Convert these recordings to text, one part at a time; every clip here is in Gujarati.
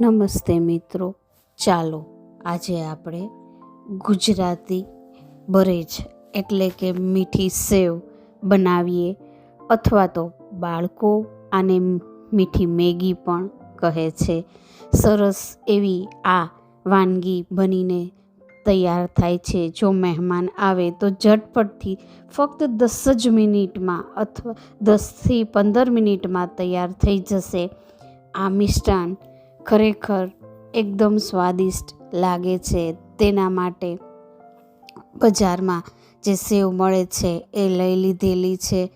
નમસ્તે મિત્રો. ચાલો, આજે આપણે ગુજરાતી ભરેજ એટલે કે મીઠી સેવ બનાવીએ અથવા તો બાળકો આને મીઠી મેગી પણ કહે છે. સરસ એવી આ વાનગી બનીને તૈયાર થાય છે. જો મહેમાન આવે તો ઝટપટથી ફક્ત દસ જ મિનિટમાં અથવા દસથી પંદર મિનિટમાં તૈયાર થઈ જશે. આ મિષ્ટાન ખરેખર એકદમ સ્વાદિષ્ટ લાગે છે તેના માટે. બજારમાં જે સેવ મળે છે એ લઈ લીધેલી છે.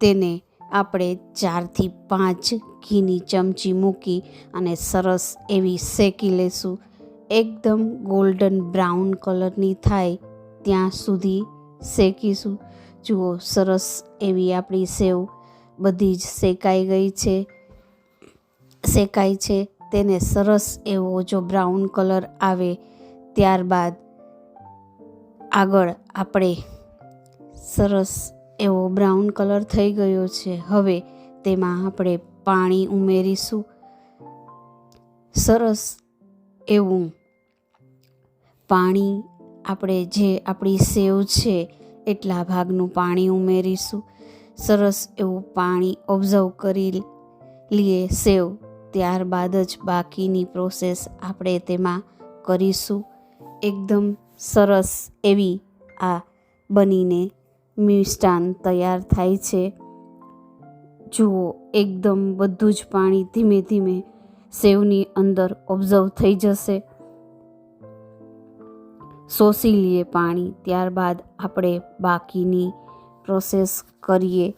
તેને આપણે ચારથી પાંચ ઘીની ચમચી મૂકી અને સરસ એવી શેકી લેશું. એકદમ ગોલ્ડન બ્રાઉન કલરની થાય ત્યાં સુધી શેકીશું. જુઓ, સરસ એવી આપણી સેવ બધી જ શેકાઈ ગઈ છે શેકાય છે. તેને સરસ એવો જો બ્રાઉન કલર આવે ત્યારબાદ આગળ આપણે સરસ એવો બ્રાઉન કલર થઈ ગયો છે. હવે તેમાં આપણે પાણી ઉમેરીશું. સરસ એવું પાણી આપણે જે આપણી સેવ છે એટલા ભાગનું પાણી ઉમેરીશું. સરસ એવું પાણી ઓબ્ઝર્વ કરી લઈએ સેવ. ત્યારબાદ જ બાકીની પ્રોસેસ આપણે તેમાં કરીશું. એકદમ સરસ એવી આ બનીને મિષ્ટાન તૈયાર થાય છે. જુઓ, એકદમ બધું જ પાણી ધીમે ધીમે સેવની અંદર ઓબ્ઝર્વ થઈ જશે. શોષી લઈએ પાણી, ત્યારબાદ આપણે બાકીની પ્રોસેસ કરીએ.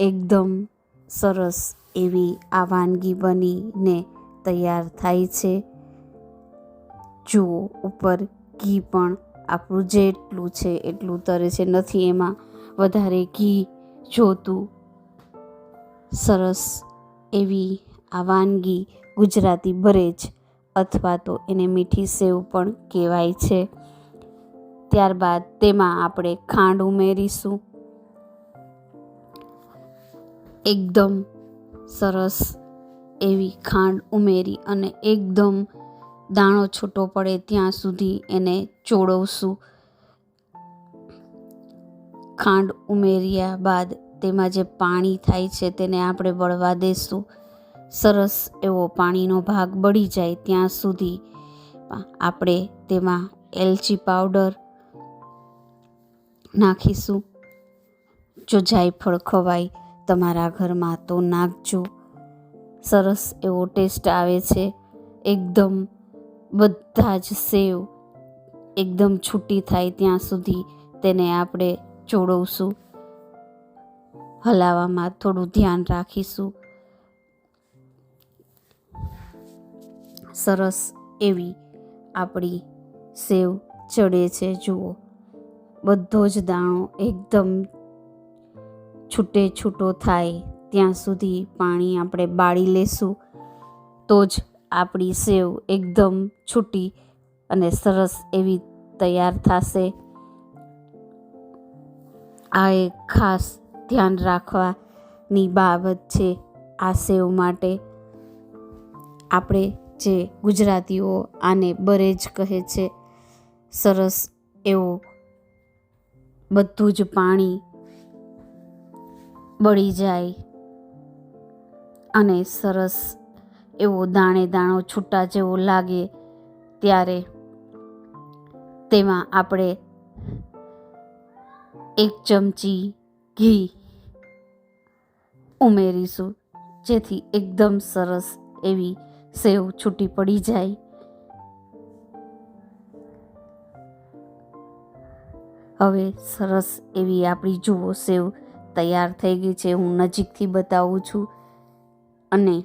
એકદમ સરસ એવી આ વાનગી બનીને તૈયાર થાય છે. જુઓ, ઉપર ઘી પણ આપણું જેટલું છે એટલું તરે છે. નથી એમાં વધારે ઘી જોતું. સરસ એવી આ વાનગી ગુજરાતી ભરેજ અથવા તો એને મીઠી સેવ પણ કહેવાય છે. ત્યારબાદ તેમાં આપણે ખાંડ ઉમેરીશું. એકદમ સરસ એવી ખાંડ ઉમેરી અને એકદમ દાણો છૂટો પડે ત્યાં સુધી એને ચોળવશું. ખાંડ ઉમેર્યા બાદ તેમાં જે પાણી થાય છે તેને આપણે બળવા દેશું. સરસ એવો પાણીનો ભાગ બળી જાય ત્યાં સુધી. આપણે તેમાં એલચી પાવડર નાખીશું. જો જાયફળ ખવાય તમારા ઘરમાં તો નાખજો સરસ એવો ટેસ્ટ આવે છે. એકદમ બધા જ સેવ. એકદમ છૂટી થાય ત્યાં સુધી તેને આપણે ચોળવશું. હલાવવામાં થોડું ધ્યાન રાખીશું. સરસ એવી આપણી સેવ ચડે છે, જુઓ. બધો જ દાણો એકદમ છૂટે છૂટો થાય, ત્યાં સુધી પાણી આપણે બાળી લેશું. તો જ આપણી સેવ એકદમ છૂટી અને સરસ એવી તૈયાર થશે. આ એક ખાસ ધ્યાન રાખવાની બાબત છે આ સેવ માટે. આપણે જે ગુજરાતીઓ આને બરેજ કહે છે, સરસ એવો બધું જ પાણી બળી જાય. અને સરસ એવો દાણે દાણો છૂટા જેવો લાગે ત્યારે તેમાં આપણે એક ચમચી ઘી ઉમેરીશું, જેથી એકદમ સરસ એવી સેવ છૂટી પડી જાય. હવે સરસ એવી આપણી જુઓ સેવ તૈયાર થઈ ગઈ છે હું નજીકથી બતાવું છું. અને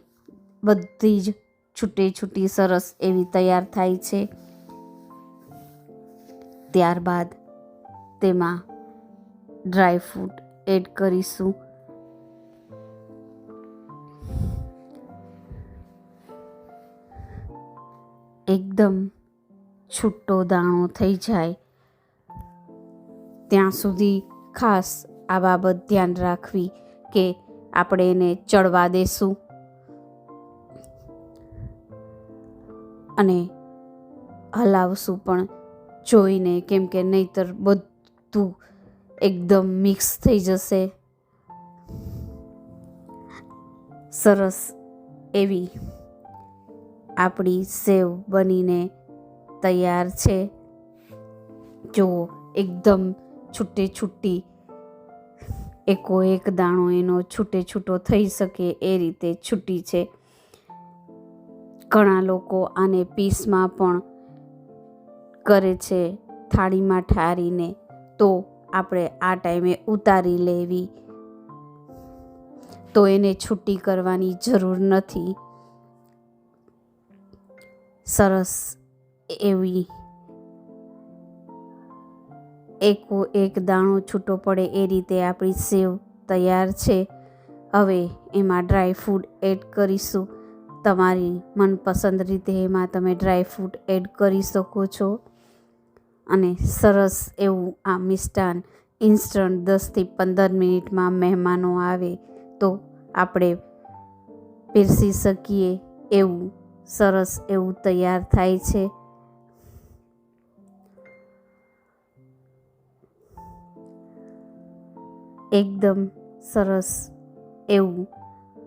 બધી જ છૂટે છૂટી સરસ એવી તૈયાર થાય છે. ત્યારબાદ તેમાં ડ્રાય ફ્રૂટ એડ કરીશું. એકદમ છૂટો દાણો થઈ જાય. ત્યાં સુધી ખાસ આ બાબત ધ્યાન રાખવી કે આપણે એને ચડવા દેશું. અને હલાવશું પણ, જોઈને કેમ કે નહીતર બધું એકદમ મિક્સ થઈ જશે. સરસ એવી આપણી સેવ બનીને તૈયાર છે. જુઓ, એકદમ છૂટે છૂટી એકો એક દાણો એનો છૂટે છૂટો થઈ શકે એ રીતે છૂટી છે. ઘણા લોકો આને પીસમાં પણ કરે છે થાળીમાં ઠારીને. તો આપણે આ ટાઈમે ઉતારી લેવી. તો એને છૂટી કરવાની જરૂર નથી. સરસ એવી એકો એક દાણો છૂટો પડે એ રીતે આપણી સેવ તૈયાર છે. હવે એમાં ડ્રાય ફ્રૂટ એડ કરીશું. તમારી મનપસંદ રીતે એમાં તમે ડ્રાય ફ્રૂટ એડ કરી શકો છો. અને સરસ એવું આ મિષ્ટાન ઇન્સ્ટન્ટ દસથી પંદર મિનિટમાં મહેમાનો આવે તો આપણે પીરસી શકીએ એવું સરસ એવું તૈયાર થાય છે. એકદમ સરસ એવું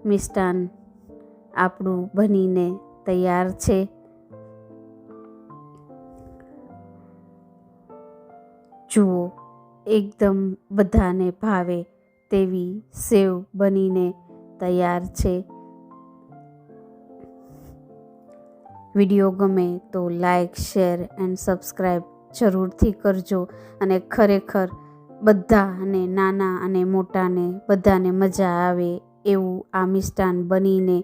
મિષ્ટાન આપણું બનીને તૈયાર છે. જુઓ, એકદમ બધાને ભાવે તેવી સેવ બનીને તૈયાર છે. વીડિયો ગમે તો લાઈક, શેર એન્ડ સબસ્ક્રાઈબ જરૂરથી કરજો અને ખરેખર બધાને નાના અને મોટાને બધાને મજા આવે એવું આ મિષ્ટાન બનીને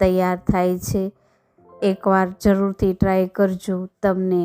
તૈયાર થાય છે. એકવાર જરૂરથી ટ્રાય કરજો તમને